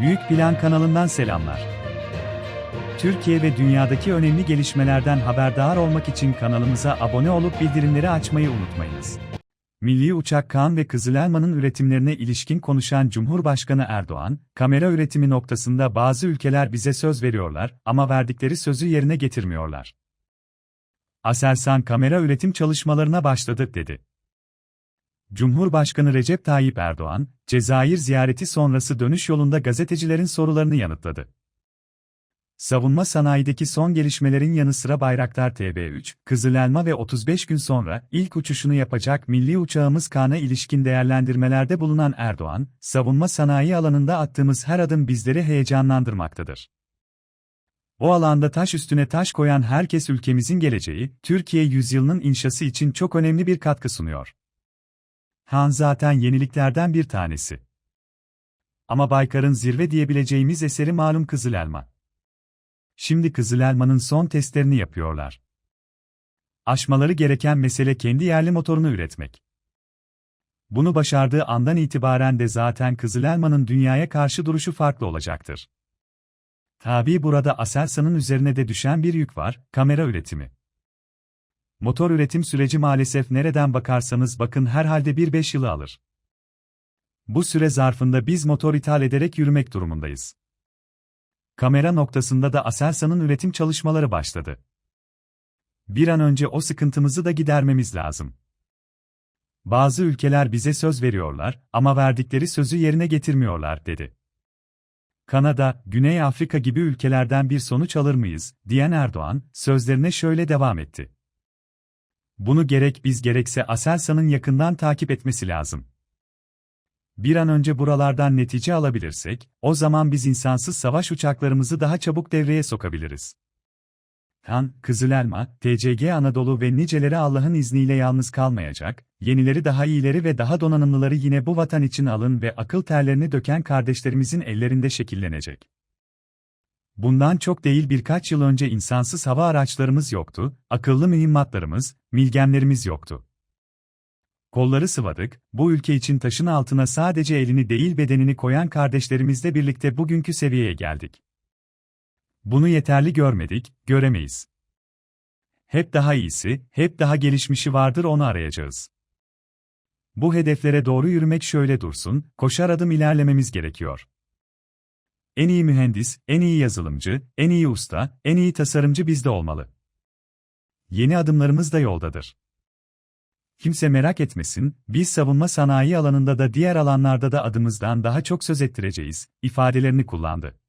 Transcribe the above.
Büyük Plan kanalından selamlar. Türkiye ve dünyadaki önemli gelişmelerden haberdar olmak için kanalımıza abone olup bildirimleri açmayı unutmayınız. Milli Uçak Kaan ve Kızılelma'nın üretimlerine ilişkin konuşan Cumhurbaşkanı Erdoğan, kamera üretimi noktasında bazı ülkeler bize söz veriyorlar ama verdikleri sözü yerine getirmiyorlar. Aselsan kamera üretim çalışmalarına başladı, dedi. Cumhurbaşkanı Recep Tayyip Erdoğan, Cezayir ziyareti sonrası dönüş yolunda gazetecilerin sorularını yanıtladı. Savunma sanayideki son gelişmelerin yanı sıra Bayraktar TB3, Kızılelma ve 35 gün sonra ilk uçuşunu yapacak milli uçağımız Kaan'a ilişkin değerlendirmelerde bulunan Erdoğan, savunma sanayi alanında attığımız her adım bizleri heyecanlandırmaktadır. O alanda taş üstüne taş koyan herkes ülkemizin geleceği, Türkiye yüzyılının inşası için çok önemli bir katkı sunuyor. Han zaten yeniliklerden bir tanesi. Ama Baykar'ın zirve diyebileceğimiz eseri malum Kızılelma. Şimdi Kızılelma'nın son testlerini yapıyorlar. Aşmaları gereken mesele kendi yerli motorunu üretmek. Bunu başardığı andan itibaren de zaten Kızılelma'nın dünyaya karşı duruşu farklı olacaktır. Tabii burada Aselsan'ın üzerine de düşen bir yük var, kamera üretimi. Motor üretim süreci maalesef nereden bakarsanız bakın herhalde bir 5 yılı alır. Bu süre zarfında biz motor ithal ederek yürümek durumundayız. Kamera noktasında da Aselsan'ın üretim çalışmaları başladı. Bir an önce o sıkıntımızı da gidermemiz lazım. Bazı ülkeler bize söz veriyorlar ama verdikleri sözü yerine getirmiyorlar, dedi. Kanada, Güney Afrika gibi ülkelerden bir sonuç alır mıyız, diyen Erdoğan, sözlerine şöyle devam etti. Bunu gerek biz gerekse Aselsan'ın yakından takip etmesi lazım. Bir an önce buralardan netice alabilirsek, o zaman biz insansız savaş uçaklarımızı daha çabuk devreye sokabiliriz. Han, Kızılelma, TCG Anadolu ve niceleri Allah'ın izniyle yalnız kalmayacak, yenileri daha iyileri ve daha donanımlıları yine bu vatan için alın ve akıl terlerini döken kardeşlerimizin ellerinde şekillenecek. Bundan çok değil birkaç yıl önce insansız hava araçlarımız yoktu, akıllı mühimmatlarımız, milgemlerimiz yoktu. Kolları sıvadık, bu ülke için taşın altına sadece elini değil bedenini koyan kardeşlerimizle birlikte bugünkü seviyeye geldik. Bunu yeterli görmedik, göremeyiz. Hep daha iyisi, hep daha gelişmişi vardır onu arayacağız. Bu hedeflere doğru yürümek şöyle dursun, koşar adım ilerlememiz gerekiyor. En iyi mühendis, en iyi yazılımcı, en iyi usta, en iyi tasarımcı bizde olmalı. Yeni adımlarımız da yoldadır. Kimse merak etmesin, biz savunma sanayi alanında da diğer alanlarda da adımızdan daha çok söz ettireceğiz, ifadelerini kullandı.